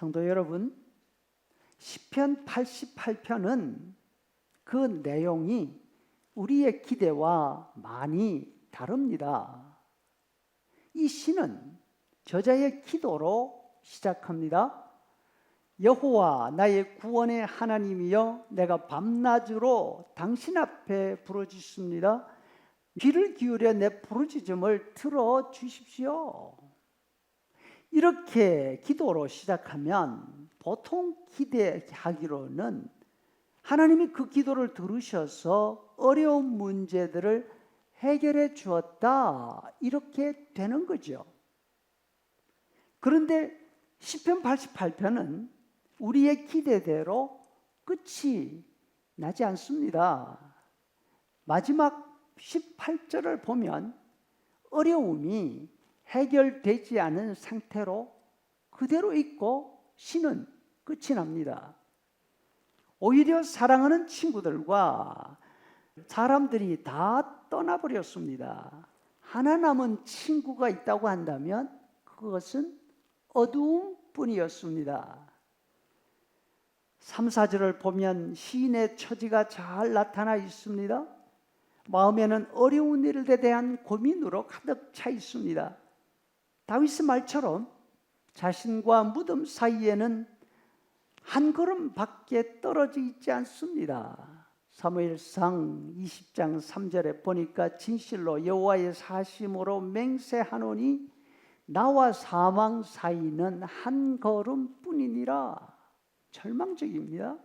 성도 여러분, 시편 88편은 그 내용이 우리의 기대와 많이 다릅니다. 이 시는 저자의 기도로 시작합니다. 여호와 나의 구원의 하나님이여 내가 밤낮으로 당신 앞에 부르짖습니다. 귀를 기울여 내 부르짖음을 들어 주십시오. 이렇게 기도로 시작하면 보통 기대하기로는 하나님이 그 기도를 들으셔서 어려운 문제들을 해결해 주었다. 이렇게 되는 거죠. 그런데 시편 88편은 우리의 기대대로 끝이 나지 않습니다. 마지막 18절을 보면 어려움이 해결되지 않은 상태로 그대로 있고 시는 끝이 납니다. 오히려 사랑하는 친구들과 사람들이 다 떠나버렸습니다. 하나 남은 친구가 있다고 한다면 그것은 어두움 뿐이었습니다. 3, 4절을 보면 시인의 처지가 잘 나타나 있습니다. 마음에는 어려운 일에 대한 고민으로 가득 차 있습니다. 다윗의 말처럼 자신과 무덤 사이에는 한 걸음 밖에 떨어져 있지 않습니다. 사무엘상 20장 3절에 보니까 진실로 여호와의 사심으로 맹세하노니 나와 사망 사이는 한 걸음뿐이니라. 절망적입니다.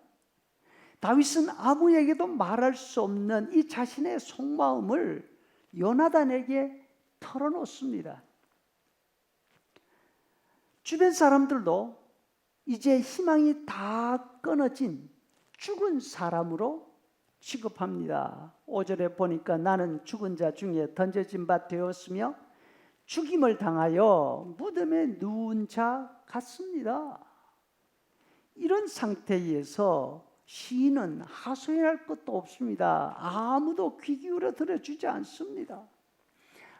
다윗은 아무에게도 말할 수 없는 이 자신의 속마음을 요나단에게 털어놓습니다. 주변 사람들도 이제 희망이 다 끊어진 죽은 사람으로 취급합니다. 5절에 보니까 나는 죽은 자 중에 던져진 바 되었으며 죽임을 당하여 무덤에 누운 자 같습니다. 이런 상태에서 시인은 하소연할 것도 없습니다. 아무도 귀 기울여 들어주지 않습니다.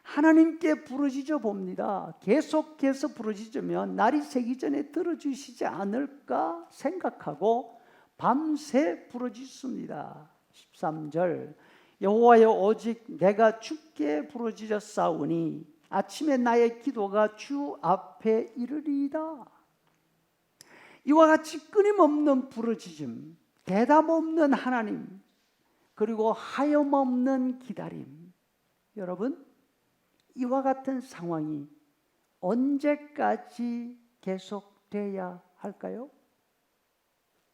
하나님께 부르짖어 봅니다. 계속해서 부르짖으면 날이 새기 전에 들어주시지 않을까 생각하고 밤새 부르짖습니다. 13절 여호와여 오직 내가 주께 부르짖었사오니 아침에 나의 기도가 주 앞에 이르리이다. 이와 같이 끊임없는 부르짖음, 대답 없는 하나님, 그리고 하염없는 기다림. 여러분, 이와 같은 상황이 언제까지 계속돼야 할까요?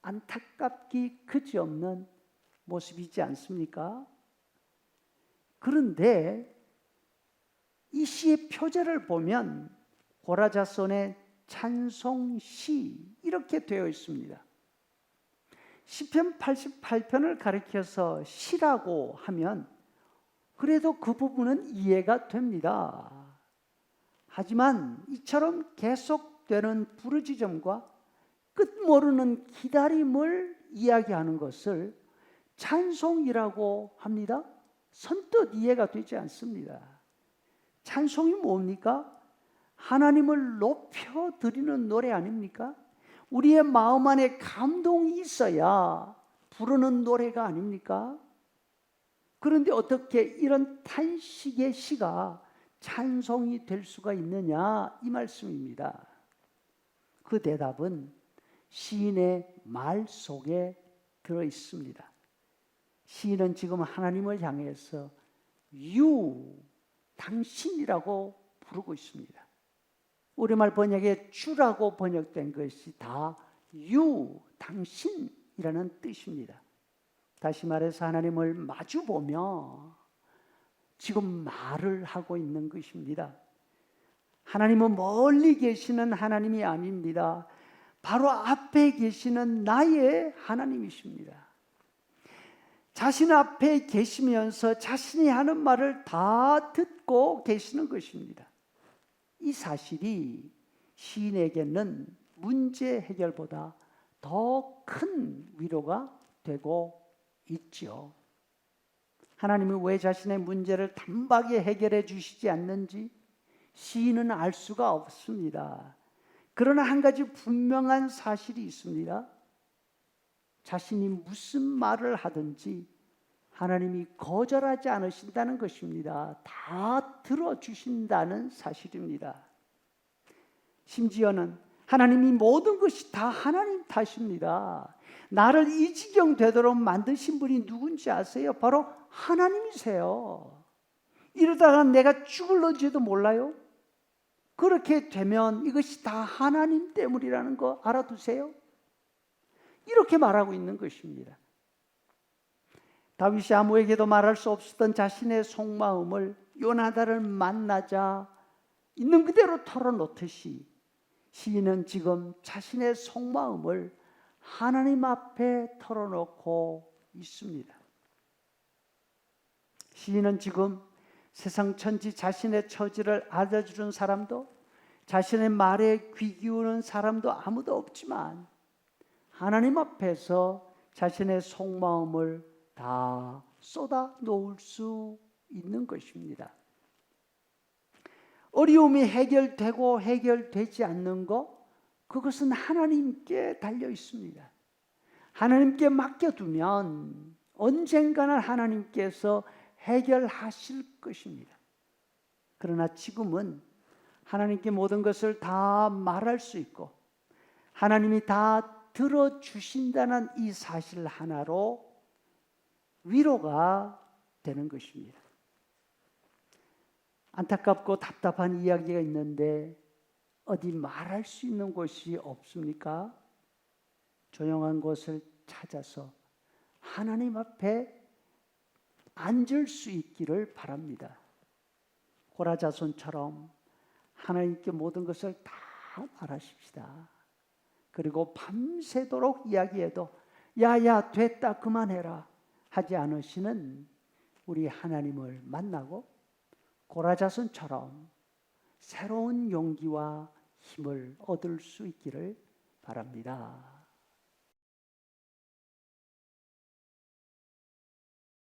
안타깝기 그지없는 모습이지 않습니까? 그런데 이 시의 표제를 보면 고라자손의 찬송시 이렇게 되어 있습니다. 시편 88편을 가리켜서 시라고 하면 그래도 그 부분은 이해가 됩니다. 하지만 이처럼 계속되는 부르짖음과 끝 모르는 기다림을 이야기하는 것을 찬송이라고 합니다. 선뜻 이해가 되지 않습니다. 찬송이 뭡니까? 하나님을 높여 드리는 노래 아닙니까? 우리의 마음 안에 감동이 있어야 부르는 노래가 아닙니까? 그런데 어떻게 이런 탄식의 시가 찬송이 될 수가 있느냐 이 말씀입니다. 그 대답은 시인의 말 속에 들어 있습니다. 시인은 지금 하나님을 향해서 유 당신이라고 부르고 있습니다. 우리말 번역에 주라고 번역된 것이 다 유 당신이라는 뜻입니다. 다시 말해서 하나님을 마주 보며 지금 말을 하고 있는 것입니다. 하나님은 멀리 계시는 하나님이 아닙니다. 바로 앞에 계시는 나의 하나님이십니다. 자신 앞에 계시면서 자신이 하는 말을 다 듣고 계시는 것입니다. 이 사실이 시인에게는 문제 해결보다 더 큰 위로가 되고 있죠. 하나님이 왜 자신의 문제를 단박에 해결해 주시지 않는지 시인은 알 수가 없습니다. 그러나 한 가지 분명한 사실이 있습니다. 자신이 무슨 말을 하든지 하나님이 거절하지 않으신다는 것입니다. 다 들어주신다는 사실입니다. 심지어는 하나님이 모든 것이 다 하나님 탓입니다. 나를 이 지경 되도록 만드신 분이 누군지 아세요? 바로 하나님이세요. 이러다가 내가 죽을런지도 몰라요. 그렇게 되면 이것이 다 하나님 때문이라는 거 알아두세요. 이렇게 말하고 있는 것입니다. 다윗이 아무에게도 말할 수 없었던 자신의 속마음을 요나단을 만나자 있는 그대로 털어놓듯이 시인은 지금 자신의 속마음을 하나님 앞에 털어놓고 있습니다. 시인은 지금 세상 천지 자신의 처지를 알려주는 사람도 자신의 말에 귀 기우는 사람도 아무도 없지만 하나님 앞에서 자신의 속마음을 다 쏟아 놓을 수 있는 것입니다. 어려움이 해결되고 해결되지 않는 것, 그것은 하나님께 달려 있습니다. 하나님께 맡겨두면 언젠가는 하나님께서 해결하실 것입니다. 그러나 지금은 하나님께 모든 것을 다 말할 수 있고 하나님이 다 들어주신다는 이 사실 하나로 위로가 되는 것입니다. 안타깝고 답답한 이야기가 있는데 어디 말할 수 있는 곳이 없습니까? 조용한 곳을 찾아서 하나님 앞에 앉을 수 있기를 바랍니다. 고라자손처럼 하나님께 모든 것을 다 말하십시다. 그리고 밤새도록 이야기해도 야야 됐다 그만해라 하지 않으시는 우리 하나님을 만나고 고라자손처럼 새로운 용기와 힘을 얻을 수 있기를 바랍니다.